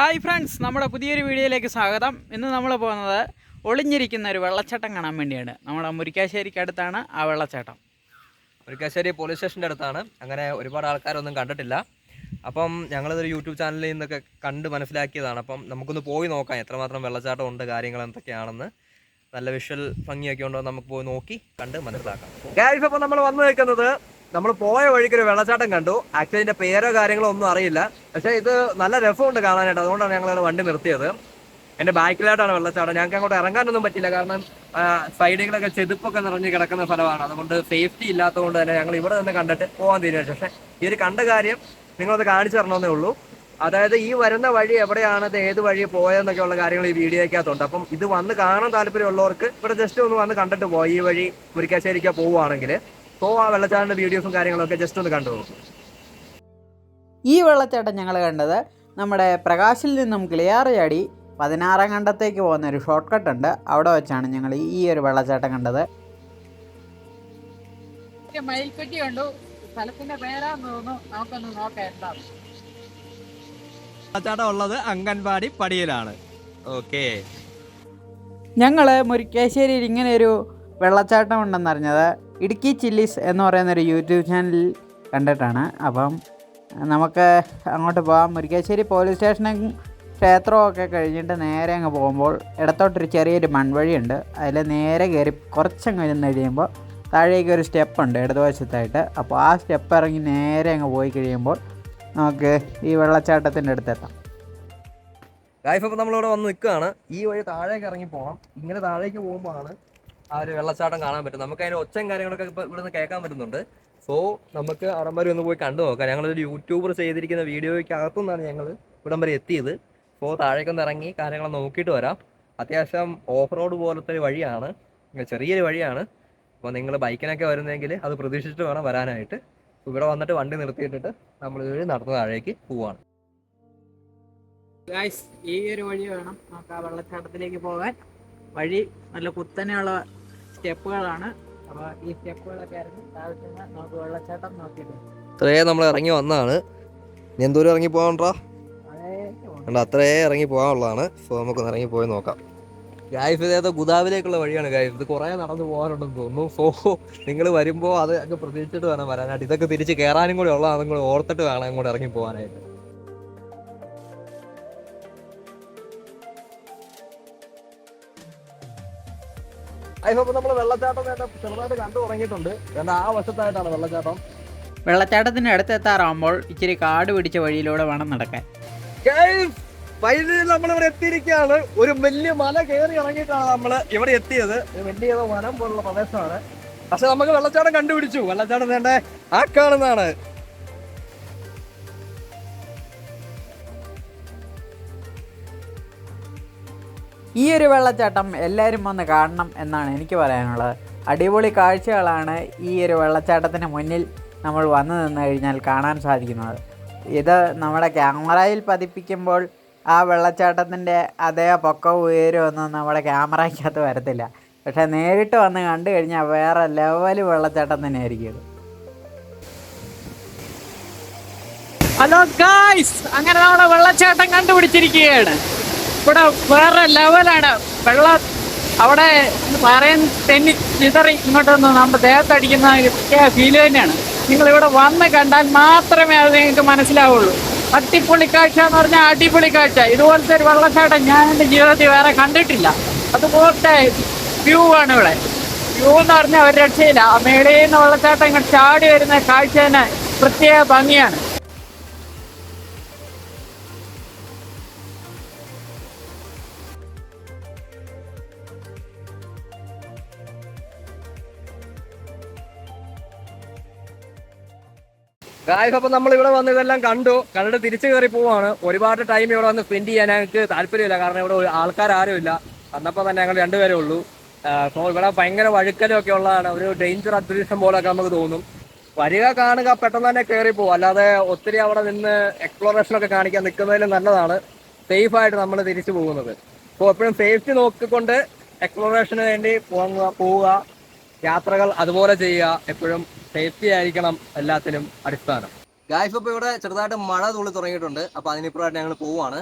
Hi friends നമ്മുടെ പുതിയൊരു വീഡിയോയിലേക്ക് സ്വാഗതം. ഇന്ന് നമ്മൾ പോകുന്നത് ഒളിഞ്ഞിരിക്കുന്ന ഒരു വെള്ളച്ചാട്ടം കാണാൻ വേണ്ടിയാണ്. നമ്മുടെ മുരിക്കാശ്ശേരിക്ക് അടുത്താണ് ആ വെള്ളച്ചാട്ടം. മുരിക്കാശ്ശേരി പോലീസ് സ്റ്റേഷന്റെ അടുത്താണ്. അങ്ങനെ ഒരുപാട് ആൾക്കാരൊന്നും കണ്ടിട്ടില്ല. അപ്പം ഞങ്ങളിതൊരു യൂട്യൂബ് ചാനലിൽ നിന്നൊക്കെ കണ്ട് മനസ്സിലാക്കിയതാണ്. അപ്പം നമുക്കൊന്ന് പോയി നോക്കാം എത്രമാത്രം വെള്ളച്ചാട്ടം ഉണ്ട് കാര്യങ്ങൾ എന്തൊക്കെയാണെന്ന്. നല്ല വിഷ്വൽ ഭംഗിയൊക്കെ ഉണ്ടോ നമുക്ക് പോയി നോക്കി കണ്ട് മനസ്സിലാക്കാം. ഗായ്സ് അപ്പോൾ നമ്മൾ വന്നു നിൽക്കുന്നത് നമ്മൾ പോയ വഴിക്ക് ഒരു വെള്ളച്ചാട്ടം കണ്ടു. ആക്ച്വലി ഇതിന്റെ പേരോ കാര്യങ്ങളോ ഒന്നും അറിയില്ല. പക്ഷേ ഇത് നല്ല രസമുണ്ട് കാണാനായിട്ട്. അതുകൊണ്ടാണ് ഞങ്ങൾ വണ്ടി നിർത്തിയത്. എന്റെ ബാക്കിലായിട്ടാണ് വെള്ളച്ചാട്ടം. ഞങ്ങൾക്ക് അങ്ങോട്ട് ഇറങ്ങാനൊന്നും പറ്റില്ല. കാരണം സൈഡുകളൊക്കെ ചെതുപ്പൊക്കെ നിറഞ്ഞ് കിടക്കുന്ന സ്ഥലമാണ്. അതുകൊണ്ട് സേഫ്റ്റി ഇല്ലാത്തതുകൊണ്ട് തന്നെ ഞങ്ങൾ ഇവിടെ നിന്ന് കണ്ടിട്ട് പോകാൻ തീരുമാനിച്ചു. പക്ഷേ ഈ ഒരു കണ്ട കാര്യം നിങ്ങളത് കാണിച്ചു തരണമെന്നേ ഉള്ളൂ. അതായത് ഈ വരുന്ന വഴി എവിടെയാണ് ഇത് ഏത് വഴി പോയതെന്നൊക്കെ ഉള്ള കാര്യങ്ങൾ ഈ വീഡിയോയ്ക്കകത്തുണ്ട്. അപ്പം ഇത് വന്ന് കാണാൻ താല്പര്യമുള്ളവർക്ക് ഇവിടെ ജസ്റ്റ് ഒന്ന് വന്ന് കണ്ടിട്ട് പോയി. ഈ വഴി മുരിക്കാശ്ശേരിക്ക് പോവുകയാണെങ്കിൽ പോ ആ വെള്ളച്ചാടിന്റെ വീഡിയോസും കാര്യങ്ങളൊക്കെ ജസ്റ്റ് ഒന്ന് കണ്ടു നോക്കും. ഈ വെള്ളച്ചാട്ടം ഞങ്ങൾ കണ്ടത് നമ്മുടെ പ്രകാശിൽ നിന്നും കിളിയാറയാടി പതിനാറാം കണ്ടത്തേക്ക് പോകുന്ന ഒരു ഷോർട്ട് കട്ട് ഉണ്ട്. അവിടെ വെച്ചാണ് ഞങ്ങൾ ഈ ഒരു വെള്ളച്ചാട്ടം കണ്ടത്. മയിൽപ്പെട്ടി കണ്ടു. സ്ഥലത്തിന്റെ പേരാന്ന് തോന്നുന്നു. നമുക്കൊന്ന് നോക്കാം എന്താണ് വെള്ളച്ചാട്ടം ഉള്ളത് അംഗൻവാടി പടിയിലാണ്. ഓക്കേ ഞങ്ങൾ മുരിക്കാശ്ശേരിയിൽ ഇങ്ങനെ ഒരു വെള്ളച്ചാട്ടം ഉണ്ടെന്നറിഞ്ഞത് ഇടുക്കി ചില്ലീസ് എന്ന് പറയുന്നൊരു യൂട്യൂബ് ചാനൽ കണ്ടിട്ടാണ്. അപ്പം നമുക്ക് അങ്ങോട്ട് പോകാം മുരിക്കാശ്ശേരി പോലീസ് സ്റ്റേഷനും ക്ഷേത്രവും ഒക്കെ കഴിഞ്ഞിട്ട് നേരെ അങ്ങ് പോകുമ്പോൾ ഇടത്തോട്ടൊരു ചെറിയൊരു മൺവഴിയുണ്ട്. അതിൽ നേരെ കയറി കുറച്ചങ്ങ് ഇരുന്ന് കഴിയുമ്പോൾ താഴേക്ക് ഒരു സ്റ്റെപ്പുണ്ട് ഇടതുവശത്തായിട്ട്. അപ്പോൾ ആ സ്റ്റെപ്പ് ഇറങ്ങി നേരെ അങ്ങ് പോയി കഴിയുമ്പോൾ നമുക്ക് ഈ വെള്ളച്ചാട്ടത്തിന്റെ അടുത്തെത്താം ലൈഫ് അപ്പോൾ നമ്മളിവിടെ വന്ന് നിൽക്കുകയാണ്. ഈ വഴി താഴേക്ക് ഇറങ്ങി പോകണം. ഇങ്ങനെ താഴേക്ക് പോകുമ്പോഴാണ് ആ ഒരു വെള്ളച്ചാട്ടം കാണാൻ പറ്റും. നമുക്ക് അതിന്റെ ഒച്ചയും കാര്യങ്ങളൊക്കെ ഇപ്പൊ ഇവിടെ നിന്ന് കേൾക്കാൻ പറ്റുന്നുണ്ട്. സോ നമുക്ക് അവിടം വരെ ഒന്ന് പോയി കണ്ടു നോക്കാം. ഞങ്ങളൊരു യൂട്യൂബർ ചെയ്തിരിക്കുന്ന വീഡിയോയ്ക്ക് അകത്തുനിന്നാണ് ഞങ്ങൾ ഇവിടം വരെ എത്തിയത്. സോ താഴേക്കൊന്ന് ഇറങ്ങി കാര്യങ്ങൾ നോക്കിയിട്ട് വരാം. അത്യാവശ്യം ഓഫ് റോഡ് പോലത്തെ ഒരു വഴിയാണ്. ചെറിയൊരു വഴിയാണ്. അപ്പോൾ നിങ്ങൾ ബൈക്കിനൊക്കെ വരുന്നെങ്കിൽ അത് പ്രതീക്ഷിച്ചിട്ട് വേണം വരാനായിട്ട്. ഇവിടെ വന്നിട്ട് വണ്ടി നിർത്തിയിട്ടിട്ട് നമ്മൾ നടന്ന് താഴേക്ക് പോവാണ്. ഈ ഒരു വഴി വേണം നമുക്ക് ആ വെള്ളച്ചാട്ടത്തിലേക്ക് പോകാൻ. വഴി നല്ല കുത്തനെയുള്ള സ്റ്റെപ്പുകളാണ്. അപ്പോൾ ഈ സ്റ്റെപ്പുകളൊക്കെ ഇറങ്ങി താഴെ ചെന്ന് നമുക്ക് വെള്ളച്ചാട്ടം നോക്കിയിട്ട്. വരാം. നമ്മൾ ഇറങ്ങി വന്നാണ്. ഇനി എന്തോരം ഇറങ്ങി പോകാൻട്രാ അതേ കണ്ട അത്രേ ഇറങ്ങി പോകാനുള്ളതാണ് സോ നമുക്കൊന്ന് ഇറങ്ങി പോയി നോക്കാം. ഗായഫ് ഇതേതോ ഗുദാവിലേക്കുള്ള വഴിയാണ് ഗായഫ് ഇത് കുറേ നടന്നു പോകാനുണ്ടെന്ന് തോന്നുന്നു. സോ നിങ്ങൾ വരുമ്പോൾ അത് അങ്ങ് പ്രതീക്ഷിച്ചിട്ട് വേണം വരാനായിട്ട്. ഇതൊക്കെ തിരിച്ച് കയറാനും കൂടി ഉള്ളതാണ് കൂടി ഓർത്തിട്ട് വേണം അങ്ങോട്ട് ഇറങ്ങി പോകാനായിട്ട് അതിപ്പോ നമ്മൾ വെള്ളച്ചാട്ടം ചെറുതായിട്ട് കണ്ടു തുടങ്ങിയിട്ടുണ്ട്. കാരണം ആ വശത്തായിട്ടാണ് വെള്ളച്ചാട്ടം. വെള്ളച്ചാട്ടത്തിന് അടുത്തെത്താറാകുമ്പോൾ ഇച്ചിരി കാട് പിടിച്ച വഴിയിലൂടെ വേണം നടക്കാൻ. വൈദ്യുതി നമ്മളിവിടെ എത്തിയിരിക്കുകയാണ്. ഒരു വലിയ മല കയറി ഇറങ്ങിയിട്ടാണ് നമ്മൾ ഇവിടെ എത്തിയത്. വലിയ മരം വനം പോലുള്ള പ്രദേശമാണ്. പക്ഷെ നമുക്ക് വെള്ളച്ചാട്ടം കണ്ടുപിടിച്ചു. വെള്ളച്ചാട്ടം വേണ്ടേ ആ കാണുന്നതാണ്. ഈ ഒരു വെള്ളച്ചാട്ടം എല്ലാവരും വന്ന് കാണണം എന്നാണ് എനിക്ക് പറയാനുള്ളത്. അടിപൊളി കാഴ്ചകളാണ് ഈ ഒരു വെള്ളച്ചാട്ടത്തിന് മുന്നിൽ നമ്മൾ വന്നു നിന്ന് കഴിഞ്ഞാൽ കാണാൻ സാധിക്കുന്നത്. ഇത് നമ്മുടെ ക്യാമറയിൽ പതിപ്പിക്കുമ്പോൾ ആ വെള്ളച്ചാട്ടത്തിന്റെ അതേ പൊക്കവും ഉയരമൊന്നും നമ്മുടെ ക്യാമറയ്ക്കകത്ത് വരത്തില്ല. പക്ഷേ നേരിട്ട് വന്ന് കണ്ടു കഴിഞ്ഞാൽ വേറെ ലെവൽ വെള്ളച്ചാട്ടം തന്നെയായിരിക്കും ഇത്. ഹലോ ഗായ്സ് അങ്ങനെ നമ്മുടെ വെള്ളച്ചാട്ടം കണ്ടുപിടിച്ചിരിക്കുകയാണ്. ഇവിടെ വേറെ ലെവലാണ് വെള്ളം അവിടെ പറയുന്ന തെന്നി ചിതറി ഇങ്ങോട്ട് വന്ന് നമ്മുടെ ദേഹത്തടിക്കുന്ന ഫീൽ തന്നെയാണ്. നിങ്ങൾ ഇവിടെ വന്ന് കണ്ടാൽ മാത്രമേ അത് നിങ്ങൾക്ക് മനസ്സിലാവുള്ളൂ. അടിപൊളി കാഴ്ച എന്ന് പറഞ്ഞാൽ അടിപൊളി കാഴ്ച. ഇതുപോലത്തെ ഒരു വെള്ളച്ചാട്ടം ഞാൻ എന്റെ ജീവിതത്തിൽ വേറെ കണ്ടിട്ടില്ല. അതുപോലത്തെ വ്യൂ ആണ് ഇവിടെ. വ്യൂ എന്ന് പറഞ്ഞാൽ ഒരു രക്ഷയില്ല. ആ മേളയിൽ നിന്ന് വെള്ളച്ചാട്ടം ഇങ്ങോട്ട് ചാടി വരുന്ന കാഴ്ച തന്നെ പ്രത്യേക ഭംഗിയാണ്. ഗായ്സ് അപ്പൊ നമ്മൾ ഇവിടെ വന്ന് ഇതെല്ലാം കണ്ടു. കണ്ടിട്ട് തിരിച്ചു കയറി പോവാണ്. ഒരുപാട് ടൈം ഇവിടെ വന്ന് സ്പെൻഡ് ചെയ്യാൻ ഞങ്ങൾക്ക് താല്പര്യമില്ല. കാരണം ഇവിടെ ആൾക്കാർ ആരും ഇല്ല. വന്നപ്പോൾ തന്നെ ഞങ്ങൾ രണ്ടുപേരേ ഉള്ളൂ. സോ ഇവിടെ ഭയങ്കര വഴുക്കലും ഒക്കെ ഉള്ളതാണ്. ഒരു ഡേഞ്ചർ അന്തരീക്ഷം പോലൊക്കെ നമുക്ക് തോന്നും. വരിക കാണുക പെട്ടെന്ന് തന്നെ കയറി പോകും അല്ലാതെ ഒത്തിരി അവിടെ നിന്ന് എക്സ്പ്ലോറേഷൻ ഒക്കെ കാണിക്കാൻ നിൽക്കുന്നതിൽ നല്ലതാണ്. സേഫ് ആയിട്ട് നമ്മൾ തിരിച്ചു പോകുന്നത്. അപ്പോൾ എപ്പോഴും സേഫ്റ്റി നോക്കിക്കൊണ്ട് എക്സ്പ്ലോറേഷന് വേണ്ടി പോവുക. യാത്രകൾ അതുപോലെ ചെയ്യുക എപ്പോഴും സേഫ്റ്റി ആയിരിക്കണം എല്ലാത്തിനും അടിസ്ഥാനം. ഗായ്സ് ഇപ്പോൾ ഇവിടെ ചെറുതായിട്ട് മഴ തുള്ളി തുടങ്ങിയിട്ടുണ്ട്. അപ്പോൾ അതിനിപ്പുറമായിട്ട് ഞങ്ങൾ പോവുകയാണ്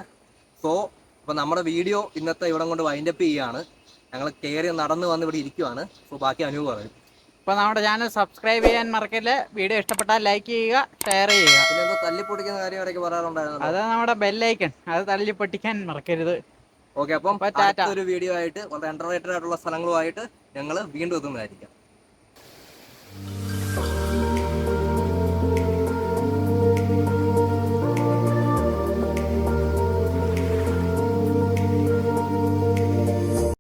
സോ അപ്പോൾ നമ്മുടെ വീഡിയോ ഇന്നത്തെ ഇവിടം കൊണ്ട് വൈൻഡപ്പ് ചെയ്യാണ്. ഞങ്ങൾ കയറി നടന്ന് വന്ന് ഇവിടെ ഇരിക്കുവാണ്. സോ ബാക്കി അനുഭവം പറയും. അപ്പോൾ നമ്മുടെ ചാനൽ സബ്സ്ക്രൈബ് ചെയ്യാൻ മറക്കില്ല വീഡിയോ ഇഷ്ടപ്പെട്ടാൽ ലൈക്ക് ചെയ്യുക ഷെയർ ചെയ്യുക. പിന്നെ എന്തോ തല്ലിപ്പൊടിക്കുന്ന കാര്യം ഇടയ്ക്ക് പറയാറുണ്ടായിരുന്നു. അത് നമ്മുടെ ബെല്ലൈക്കൺ അത് തല്ലിപ്പൊട്ടിക്കാൻ പൊട്ടിക്കാൻ മറക്കരുത്. ഓക്കെ അപ്പം ഒരു. വീഡിയോ ആയിട്ട് വളരെ അണ്ടർറേറ്റഡ് ആയിട്ടുള്ള സ്ഥലങ്ങളുമായിട്ട് ഞങ്ങൾ വീണ്ടും എത്തുന്നതായിരിക്കാം.